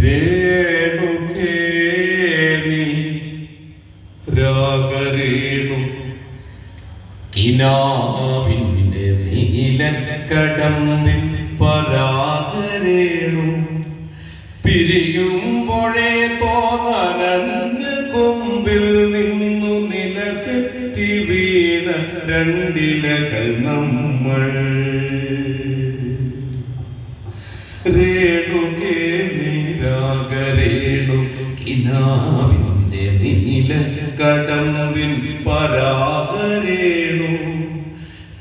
രേണുകേ നീ രാഗരേണു. കിനാവിന്റെ നീലക്കടമ്പിൽ പരാഗരേണു. പിരിയുമ്പോഴേ തോന്നലന്ന് കൊമ്പിൽ നിന്നു നിലതെറ്റി വീണ രണ്ടിലകൾ നമ്മൾ. രേണുകേ നീരാഗരേണു കിനാവിന്റെ നീല കടമ്പിൻ പരാകരേണു.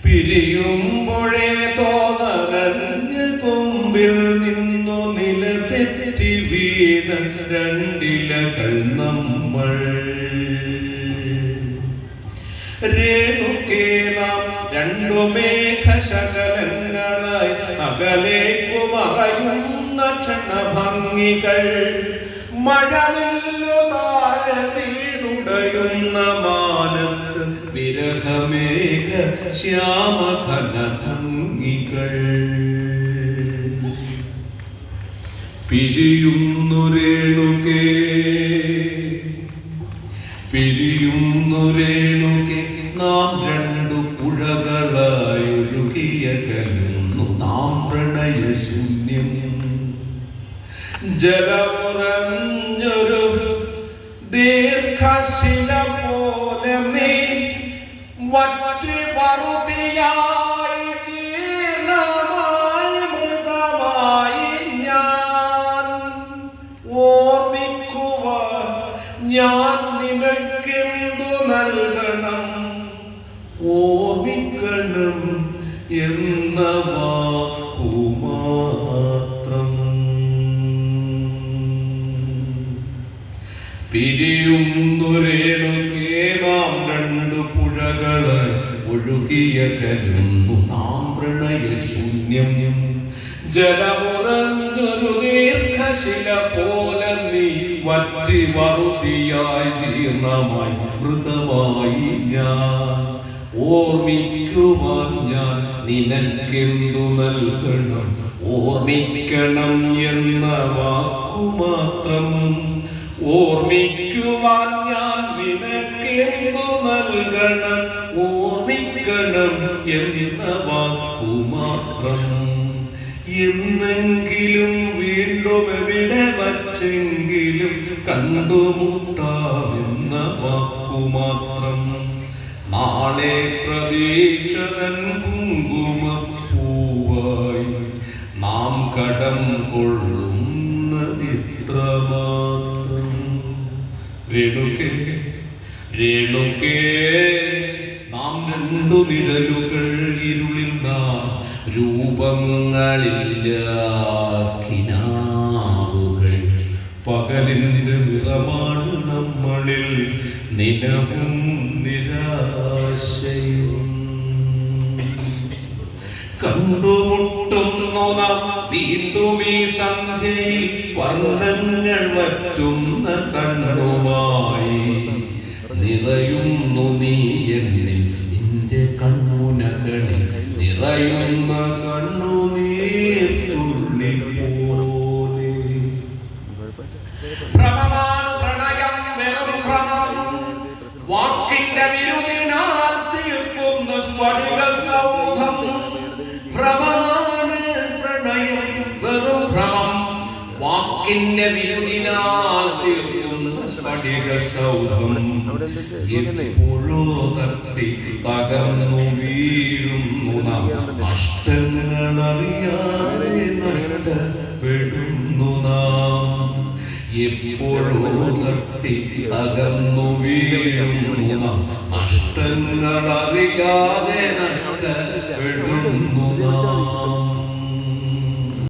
പിരിയുമ്പോഴേ തോന്നലഞ്ഞ് കൊമ്പിൽ നിന്നു നിലതെറ്റി വീണ രണ്ടില നമ്മൾ. രേണുകേ നാം രണ്ടു മേഘശകലങ്ങളായി അകലേക്കു മറയുന്ന ക്ഷണഭംഗികൾ മഴവില്ലു താഴെ വീടുടയുന്ന മാനത്ത് വിരഹമേഘ ശ്യാമഘനഭംഗികൾ പിരിയുന്നു രേണുകേ പിരിയുന്നൊരേണുകെ നാം രണ്ടു പുഴകളായി ജലമുറഞ്ഞൊരു ദീർഘശില പോലെ നീ വറ്റി വറുതിയായി ജീർണമായി മൃതമായി ഞാൻ ഓർമ്മിക്കുവാൻ ഞാൻ നിനക്കെന്തു നൽകണം. ഓർമ്മിക്കണം എന്ന പുഴകൾ ഒഴുകിയ കരുന്നു നാം പ്രണയശൂന്യം ജലമുറഞ്ഞൊരു ദീർഘശില പോലെ നീ വറ്റി വറുതിയായി ജീർണമായി മൃതമായി ഞാൻ. ഓർമ്മിക്കുവാൻ ഞാൻ നിനക്കെന്തു നൽകണം? ഓർമ്മിക്കണം എന്ന വാക്കുമാത്രം. ഓർമ്മിക്കുവാൻ ഞാൻ വാക്കുമാത്രം എന്നെങ്കിലും വീണ്ടും എവിടെ വച്ചെങ്കിലും കണ്ടുമുട്ടാമെന്ന വാക്കുമാത്രം നാളെ പ്രതീക്ഷതൻ കുങ്കുമപ്പൂവായി നാം കടം കൊള്ളുന്നതിത്ര മാത്രം. രേണുക്കേ നാം രണ്ടു നിഴലുകൾ ഇരുളിൽ നാം രൂപങ്ങളില്ലാക്കിനാവുകൾ. പകലിന്റെ നിറമാണ് നമ്മളിൽ നിലവും നിരാശയും. കണ്ടുമുട്ടുന്നു വീണ്ടും ഈ സന്ധ്യയിൽ വർണങ്ങൾ വറ്റുന്ന കണ്ണുമായി നിറയുന്നു നീ എന്നിൽ. നിന്റെ കണ്ണുനകളിൽ നിറയുന്ന കണ്ണുനീർ തുള്ളി പോലെ ഭ്രമമാണ് പ്രണയം വെറും ഭ്രമം. വാക്കിന്റെ വിരുദിനാൽ തീർക്കുന്ന സൗധം. ഭ്രമമാണ് പ്രണയം വെറും ഭ്രമം. വാക്കിന്റെ വിരുദിനാൽ സൗധം എപ്പോഴോ തട്ടി തകർന്നു വീഴുന്നു നാം. നഷ്ടങ്ങളറിയാതെ നഷ്ടപ്പെടുന്നു നാം. എപ്പോഴോ തട്ടി തകർന്നു വീഴുന്നു നാം. നഷ്ടങ്ങളറിയാതെ നഷ്ട